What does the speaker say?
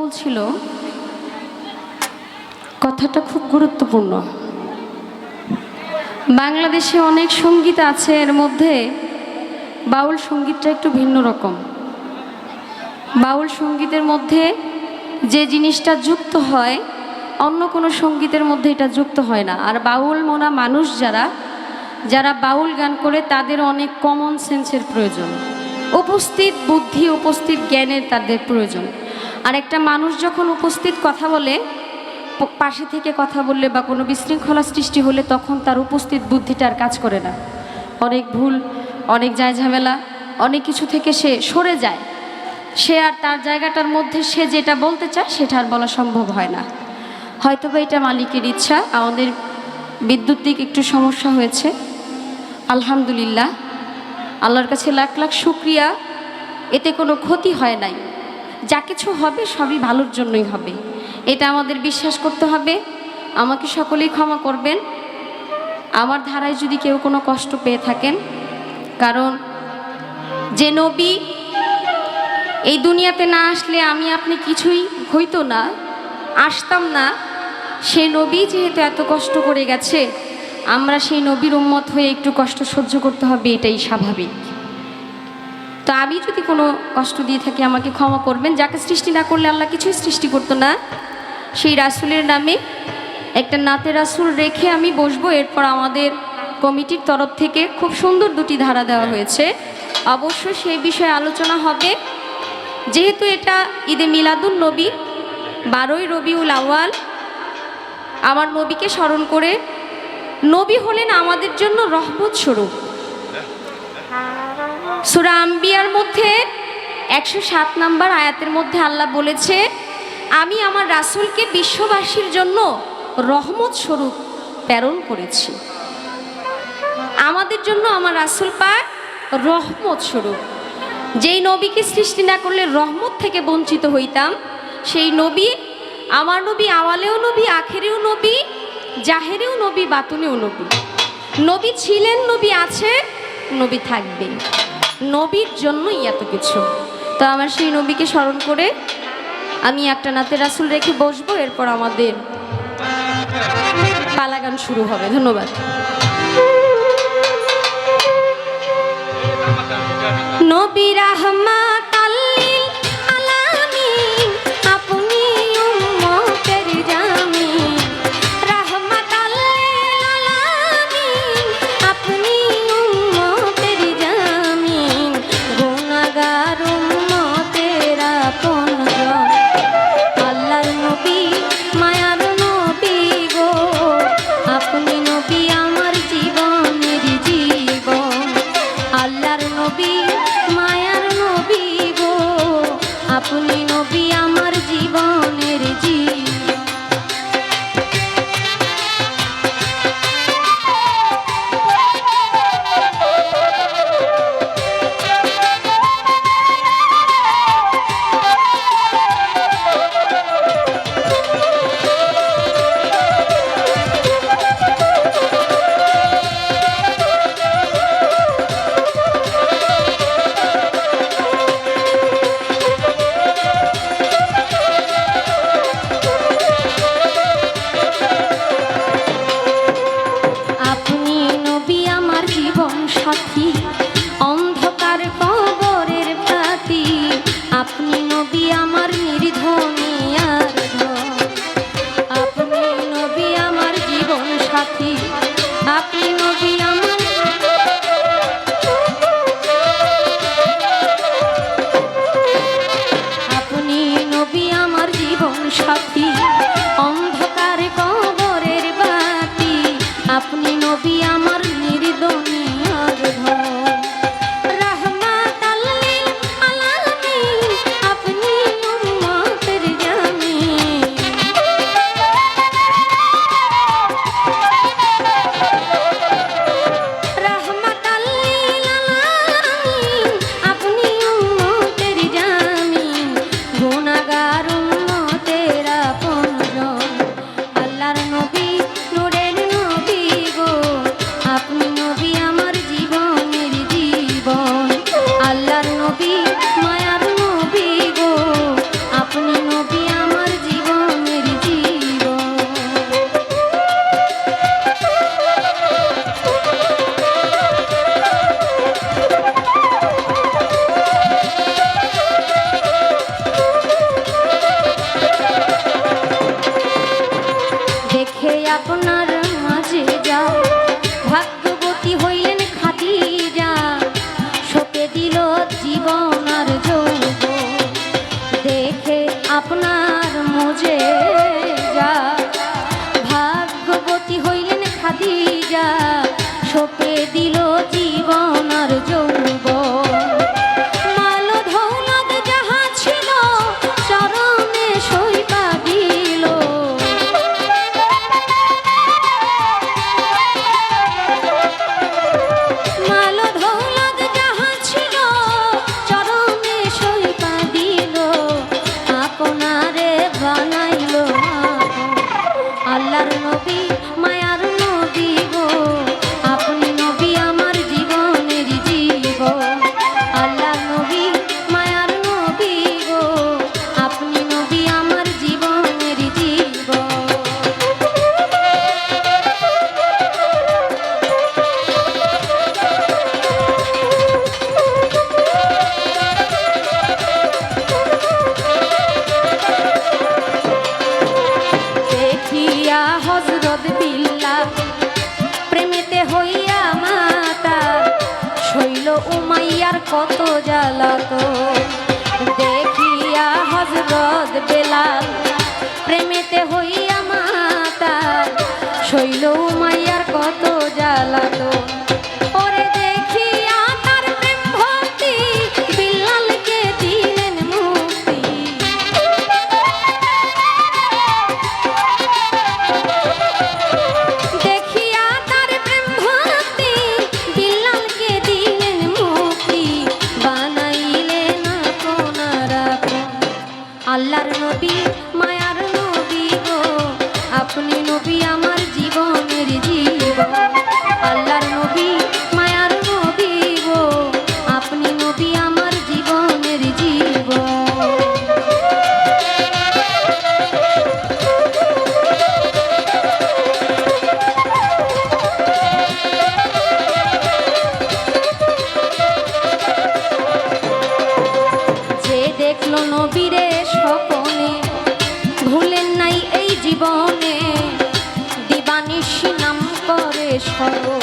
বলছিল, কথাটা খুব গুরুত্বপূর্ণ। বাংলাদেশে অনেক সংগীত আছে, এর মধ্যে বাউল সঙ্গীতটা একটু ভিন্ন রকম। বাউল সঙ্গীতের মধ্যে যে জিনিসটা যুক্ত হয়, অন্য কোনো সঙ্গীতের মধ্যে এটা যুক্ত হয় না। আর বাউল মোনা মানুষ যারা যারা বাউল গান করে, তাদের অনেক কমন সেন্সের প্রয়োজন। উপস্থিত বুদ্ধি, উপস্থিত জ্ঞানের তাদের প্রয়োজন। আর একটা মানুষ যখন উপস্থিত কথা বলে পাশে থেকে কথা বললে বা কোনো বিশৃঙ্খলা সৃষ্টি হলে তখন তার উপস্থিত বুদ্ধিটা আর কাজ করে না। অনেক ভুল, অনেক যায় ঝামেলা, অনেক কিছু থেকে সে সরে যায়। সে আর তার জায়গাটার মধ্যে সে যেটা বলতে চায় সেটা আর বলা সম্ভব হয় না। হয়তো বা এটা মালিকের ইচ্ছা, আমাদের বিদ্যুতিক একটু সমস্যা হয়েছে। আলহামদুলিল্লাহ, আল্লাহর কাছে লাখ লাখ শুক্রিয়া। এতে কোনো ক্ষতি হয় নাই। যা কিছু হবে সবই ভালোর জন্যই হবে। এটা আমাদের বিশ্বাস করতে হবে। আমাকে সকলেই ক্ষমা করবেন। আমার ধারায় যদি কেউ কোনো কষ্ট পেয়ে থাকেন, কারণ যে নবী এই দুনিয়াতে না আসলে আমি আপনি কিছুই হইতো না, আসতাম না, সে নবী যেহেতু এত কষ্ট করে গেছে, আমরা সেই নবীর উম্মত হয়ে একটু কষ্ট সহ্য করতে হবে, এটাই স্বাভাবিক। তো আমি যদি কোনো কষ্ট দিয়ে থাকি, আমাকে ক্ষমা করবেন। যাকে সৃষ্টি না করলে আল্লাহ কিছুই সৃষ্টি করতো না। সেই রাসুলের নামে একটা নাতে রাসুল রেখে আমি বসবো। এরপর আমাদের কমিটির তরফ থেকে খুব সুন্দর দুটি ধারা দেওয়া হয়েছে। অবশ্য সেই বিষয়ে আলোচনা হবে। যেহেতু এটা ঈদে মিলাদুল নবী, বারোই রবিউল আওয়াল আমার নবীকে স্মরণ করে নবী হলেন আমাদের জন্য রহমত স্বরূপ। সুরা আম্বিয়ার মধ্যে একশো সাত নাম্বার আয়াতের মধ্যে আল্লাহ বলেছে, আমি আমার রাসূলকে বিশ্ববাসীর জন্য রহমত স্বরূপ প্রেরণ করেছি। আমাদের জন্য আমার রাসূল পাক রহমত স্বরূপ। যেই নবীকে সৃষ্টি না করলে রহমত থেকে বঞ্চিত হইতাম, সেই নবী আমার নবী, আওয়ালেও নবী, আখেরেও নবী, জাহেরেও নবী, বাতুনেও নবী। নবী ছিলেন, নবী আছে নবী থাকবে নবীর জন্যই এত কিছু। তো আমার সেই নবীকে স্মরণ করে আমি একটা নাতে রাসুল রেখে বসবো, এরপর আমাদের পালাগান শুরু হবে। ধন্যবাদ। নবীর রাহমাত আপনি নবী আপনার কত জ্বালাত। দেখিয়া হজরত বেলাল প্রেমেতে হইয়া মাতা শৈল মাইয়ার কত জ্বালাতো। 好。